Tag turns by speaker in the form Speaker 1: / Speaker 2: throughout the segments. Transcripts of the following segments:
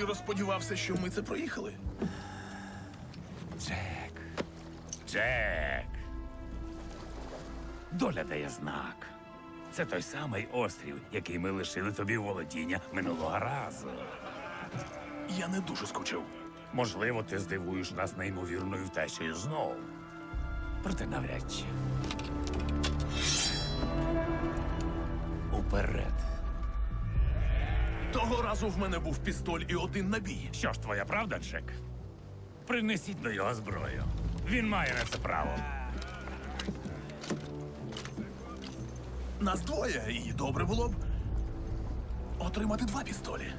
Speaker 1: щиро сподівався, що ми це проїхали.
Speaker 2: Джек. Джек. Доля дає знак. Це той самий острів, який ми лишили тобі володіння минулого разу.
Speaker 1: Я не дуже скучив.
Speaker 2: Можливо, ти здивуєш нас неймовірною втечею знову. Проте навряд чи. Уперед.
Speaker 1: Того разу в мене був пістоль і один набій.
Speaker 2: Що ж, твоя правда, Джек? Принесіть до його зброю. Він має на це право.
Speaker 1: Нас двоє, і добре було б отримати два пістолі.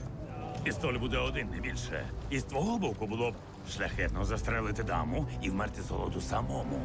Speaker 2: Пістоль буде один, не більше. І з твого боку було б шляхетно застрелити даму і вмерти з голоду самому.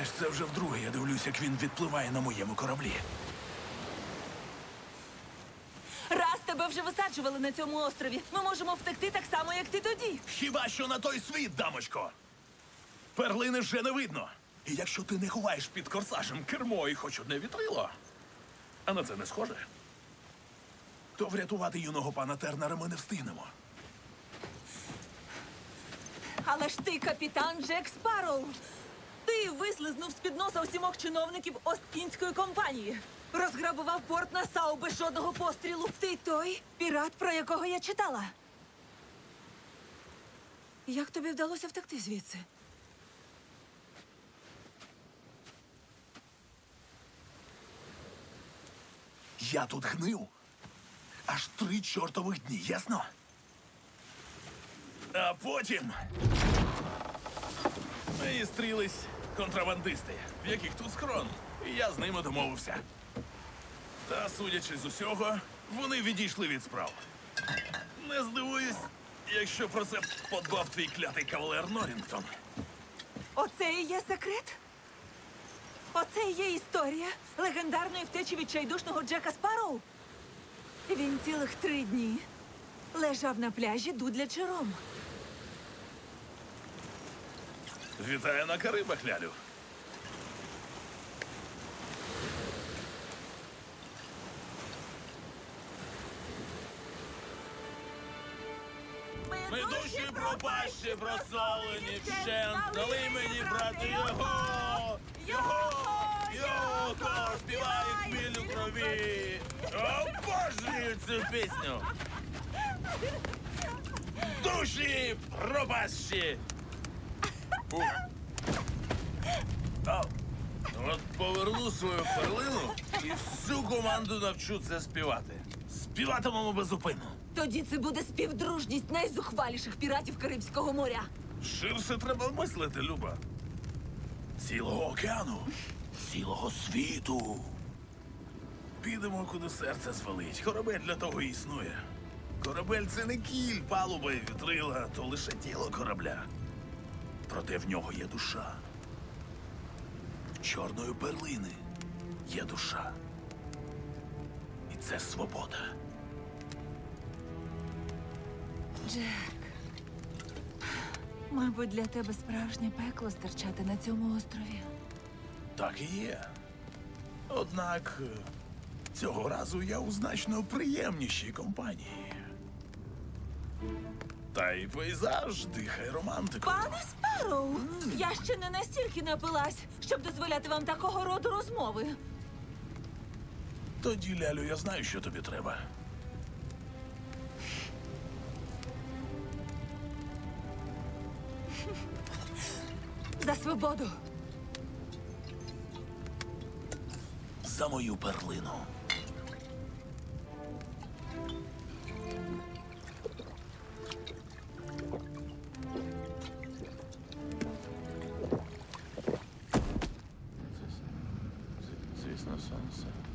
Speaker 1: Знаєш, це вже вдруге я дивлюсь, як він відпливає на моєму кораблі.
Speaker 3: Раз тебе вже висаджували на цьому острові, ми можемо втекти так само, як ти тоді.
Speaker 1: Хіба що на той світ, дамочко? Перлини вже не видно. І якщо ти не ховаєш під корсажем кермо і хоч одне вітрило, а на це не схоже, то врятувати юного пана Тернера ми не встигнемо.
Speaker 3: Але ж ти капітан Джек Спарроу. Ти вислизнув з-під носа у сімох чиновників Осткінської компанії. Розграбував порт на САУ без жодного пострілу. Ти той пірат, про якого я читала. Як тобі вдалося втекти звідси?
Speaker 1: Я тут гнив. Аж три чортових дні, ясно? А потім. Мені стрілись контрабандисти, в яких тут схрон. І я з ними домовився. Та, судячи з усього, вони відійшли від справ. Не здивуюсь, якщо про це подбав твій клятий кавалер Норрінгтон.
Speaker 3: Оце і є секрет? Оце і є історія легендарної втечі відчайдушного Джека Спарроу? Він цілих три дні лежав на пляжі дудлячи ром.
Speaker 1: Вітаю на Карибах, лялю. Ми душі пропащі, просолені вщент, дали мені брати його, його, його, хто співає хвилю крові. Обожнюю цю пісню. Душі пропащі. От поверну свою перлину і всю команду навчу це співати. Співатимемо безупинно.
Speaker 3: Тоді це буде співдружність найзухваліших піратів Карибського моря.
Speaker 1: Ширше треба мислити, Люба. Цілого океану, цілого світу. Підемо, куди серце звалить. Корабель для того і існує. Корабель це не кіль, палуба і вітрила, то лише тіло корабля. Проте в нього є душа. В чорної перлини є душа. І це свобода.
Speaker 3: Джек. Мабуть, для тебе справжнє пекло стерчати на цьому острові.
Speaker 1: Так і є. Однак е, цього разу я у значно приємнішій компанії. Та й пейзаж дихає романтикою.
Speaker 3: Пане Спарроу, я ще не настільки напилась, щоб дозволяти вам такого роду розмови.
Speaker 1: Тоді, Лялю, я знаю, що тобі треба.
Speaker 3: За свободу.
Speaker 1: За мою перлину. Krishna Sansa.